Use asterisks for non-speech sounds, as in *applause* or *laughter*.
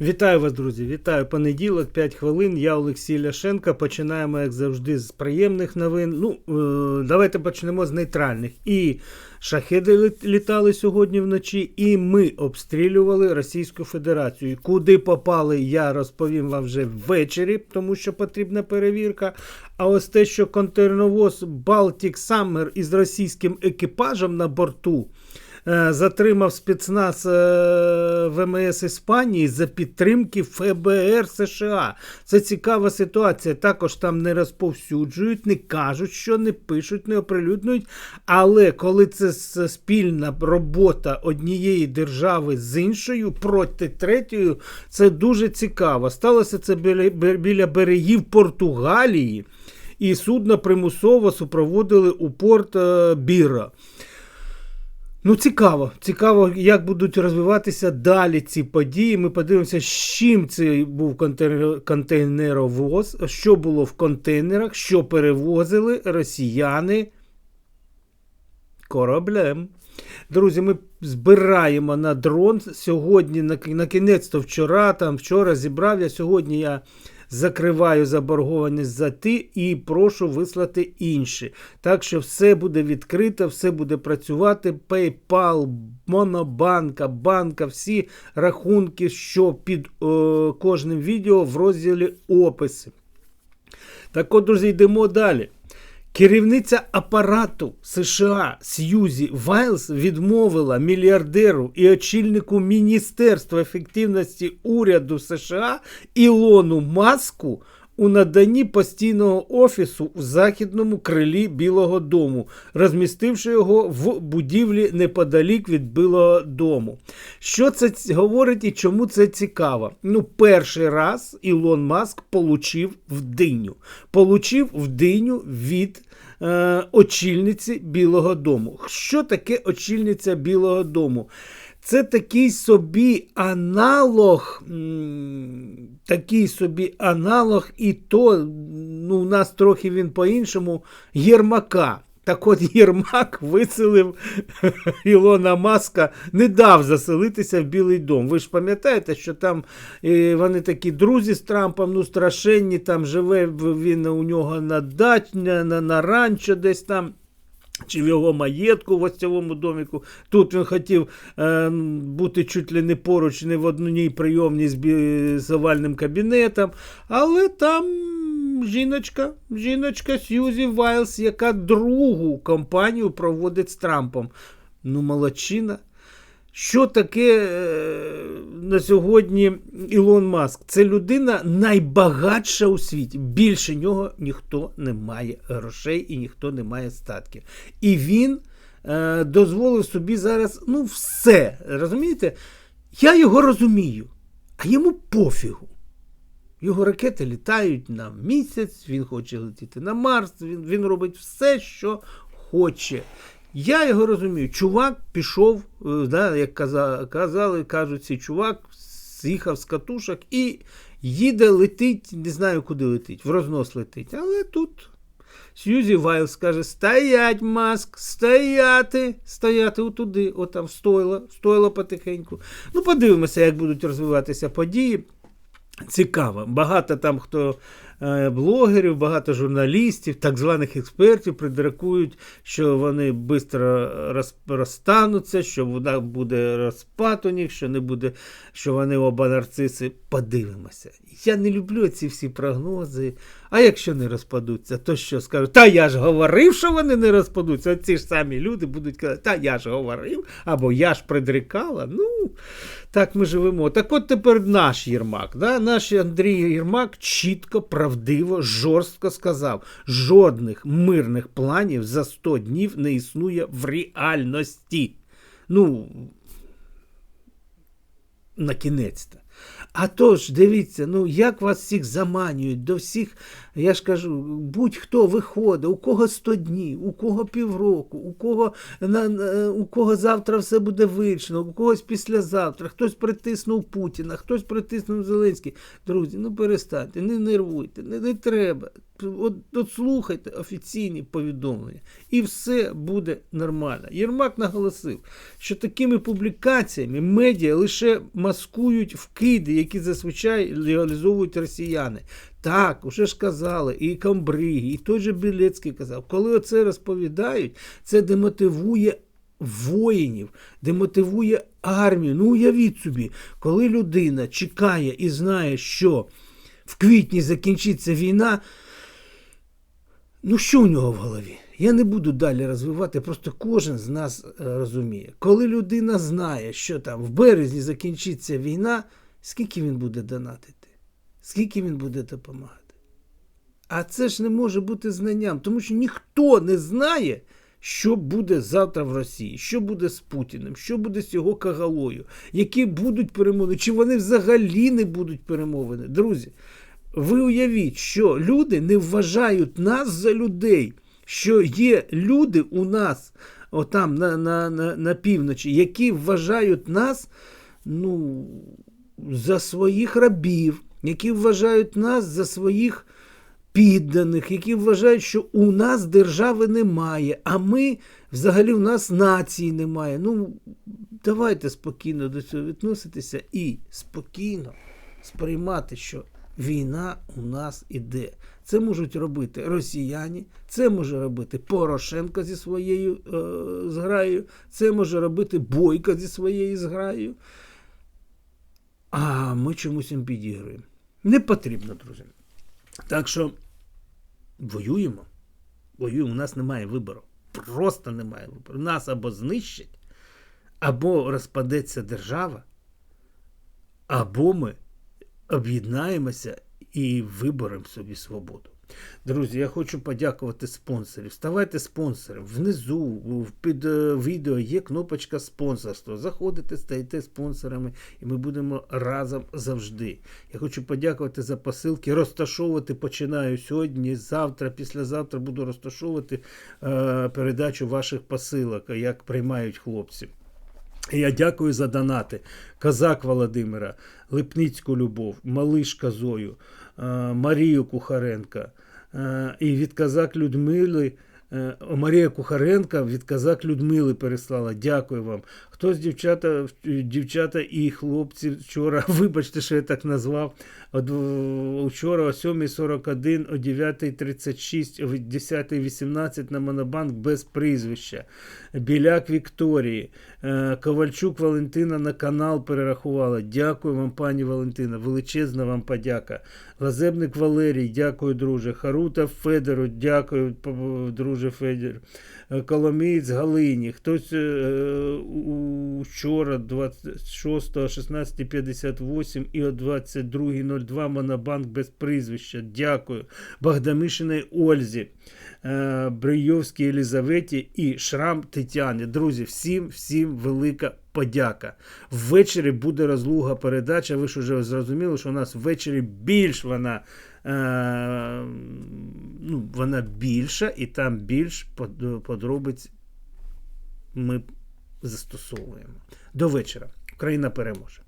Вітаю вас, друзі! Вітаю понеділок, 5 хвилин. Я Олексій Ляшенко. Починаємо, як завжди, з приємних новин. Ну, е, давайте почнемо з нейтральних. І шахеди літали сьогодні вночі, і ми обстрілювали Російську Федерацію. Куди попали, я розповім вам вже ввечері, тому що потрібна перевірка. А ось те, що контейнеровоз Baltic Summer із російським екіпажем на борту. Е, затримав спецназ е, ВМС Іспанії за підтримки ФБР США. Це цікава ситуація. Також там не розповсюджують, не кажуть, що не пишуть, не оприлюднюють. Але коли це спільна робота однієї держави з іншою проти третьої, це дуже цікаво. Сталося це біля, біля берегів Португалії, і судно примусово супроводили у порт е, Біра. Ну, цікаво. Цікаво, як будуть розвиватися далі ці події. Ми подивимося, з чим це був контейнер- контейнеровоз, що було в контейнерах, що перевозили росіяни кораблем. Друзі, ми збираємо на дрон. Сьогодні, на кінець-то вчора, там вчора зібрав я. Сьогодні я закриваю заборгованість за ті і прошу вислати інші. Так що все буде відкрито, все буде працювати. PayPal, Монобанка, банка, всі рахунки, що під е, кожним відео в розділі описи. Так от, друзі, йдемо далі. Керівниця апарату США Сьюзі Вайлз відмовила мільярдеру і очільнику Міністерства ефективності уряду США Ілону Маску у наданні постійного офісу у західному крилі Білого Дому, розмістивши його в будівлі неподалік від Білого Дому. Що це говорить і чому це цікаво? Ну, перший раз Ілон Маск получив в диню. Получив в диню від е, очільниці Білого Дому. Що таке очільниця Білого Дому? Це такий собі аналог, такий собі аналог, і то ну, у нас трохи він по-іншому Єрмака. Так от Єрмак виселив *laughs* Ілона Маска, не дав заселитися в Білий дом. Ви ж пам'ятаєте, що там е, вони такі друзі з Трампом, ну страшенні, там живе він у нього на дач, на, на, на ранчо десь там. Чи в його маєтку в гостьовому доміку. Тут він хотів е, бути чуть ли не поруч, не в одній прийомній з, з овальним кабінетом. Але там жіночка, жіночка Сьюзі Вайлз, яка другу компанію проводить з Трампом. Ну, молодчина. Що таке е, на сьогодні Ілон Маск? Це людина найбагатша у світі. Більше нього ніхто не має грошей і ніхто не має статків. І він е, дозволив собі зараз ну, все. Розумієте? Я його розумію, а йому пофігу. Його ракети літають на місяць, він хоче летіти на Марс, він, він робить все, що хоче. Я його розумію. Чувак пішов, е, да, як казали, кажуть, цей чувак з'їхав з катушок і їде, летить, не знаю, куди летить, в рознос летить. Але тут Сьюзі Вайлз каже: стоять, маск, стояти, стояти отуди, отам стойло, стойло потихеньку. Ну, подивимося, як будуть розвиватися події. Цікаво. Багато там хто блогерів, багато журналістів, так званих експертів придракують, що вони швидко роз, розстануться, що вона буде розпад у них, що не буде, що вони оба нарциси. Подивимося. Я не люблю ці всі прогнози. А якщо не розпадуться, то що скажуть? Та я ж говорив, що вони не розпадуться. Ці ж самі люди будуть казати, та я ж говорив, або я ж предрікала. Ну, так ми живемо. Так от тепер наш Єрмак. Да? Наш Андрій Єрмак чітко, правдиво, жорстко сказав: жодних мирних планів за 100 днів не існує в реальності. Ну, на кінець-то. А то ж, дивіться, ну як вас всіх заманюють, до всіх, я ж кажу, будь-хто виходить, у кого 100 днів, у кого півроку, у кого, на- у кого завтра все буде вирішено, у когось післязавтра, хтось притиснув Путіна, хтось притиснув Зеленський. Друзі, ну перестаньте, не нервуйте, не, не треба. От, от слухайте офіційні повідомлення, і все буде нормально. Єрмак наголосив, що такими публікаціями медіа лише маскують вкиди, які зазвичай реалізовують росіяни. Так, уже ж казали, і Камбриги, і той же Білецький казав, коли оце розповідають, це демотивує воїнів, демотивує армію. Ну, уявіть собі, коли людина чекає і знає, що в квітні закінчиться війна, ну що у нього в голові? Я не буду далі розвивати, просто кожен з нас е, розуміє. Коли людина знає, що там в березні закінчиться війна, скільки він буде донатити? Скільки він буде допомагати? А це ж не може бути знанням, тому що ніхто не знає, що буде завтра в Росії, що буде з Путіним, що буде з його кагалою, які будуть перемовини, чи вони взагалі не будуть перемовини. Друзі, ви уявіть, що люди не вважають нас за людей, що є люди у нас, отам на, на, на, на півночі, які вважають нас ну, за своїх рабів, які вважають нас за своїх підданих, які вважають, що у нас держави немає, а ми взагалі в нас нації немає. Ну, давайте спокійно до цього відноситися і спокійно сприймати, що війна у нас іде. Це можуть робити росіяни, це може робити Порошенко зі своєю е, зграєю, це може робити Бойко зі своєю зграєю. А ми чомусь їм підігруємо. Не потрібно, друзі. Так що воюємо. Воюємо, у нас немає вибору. Просто немає вибору. Нас або знищать, або розпадеться держава, або ми об'єднаємося і виберемо собі свободу. Друзі, я хочу подякувати спонсорів. Ставайте спонсором. Внизу під е, відео є кнопочка спонсорство. Заходите, стаєте спонсорами, і ми будемо разом завжди. Я хочу подякувати за посилки. Розташовувати починаю сьогодні, завтра, післязавтра буду розташовувати е, передачу ваших посилок, як приймають хлопці. Я дякую за донати. Казак Володимира, Липницьку Любов, Малишка Зою, е, Марію Кухаренка е, і від Казак Людмили. е, Марія Кухаренка від Казак Людмили переслала. Дякую вам. Хтось дівчата, дівчата і хлопці вчора, *laughs* вибачте, що я так назвав. Вчора о 7.41, о 9.36, о 10.18 на Монобанк без прізвища. Біляк Вікторії, е, Ковальчук Валентина на канал перерахувала. Дякую вам, пані Валентина. Величезна вам подяка. Лазебник Валерій, дякую, друже. Харута Федору, дякую, друже Федір. Е, Коломієць Галині. Хтось е, у- вчора 26 16.58 і о 22.02 Монобанк без прізвища. Дякую. Богдамишиної Ользі. е, Брийовській Єлізаветі і Шрам Тетяні. Друзі, всім, всім велика подяка. Ввечері буде розлуга передача. Ви ж вже зрозуміли, що у нас ввечері більш вона. Е, ну, вона більша і там більш подробиць ми застосовуємо. До вечора. Україна переможе.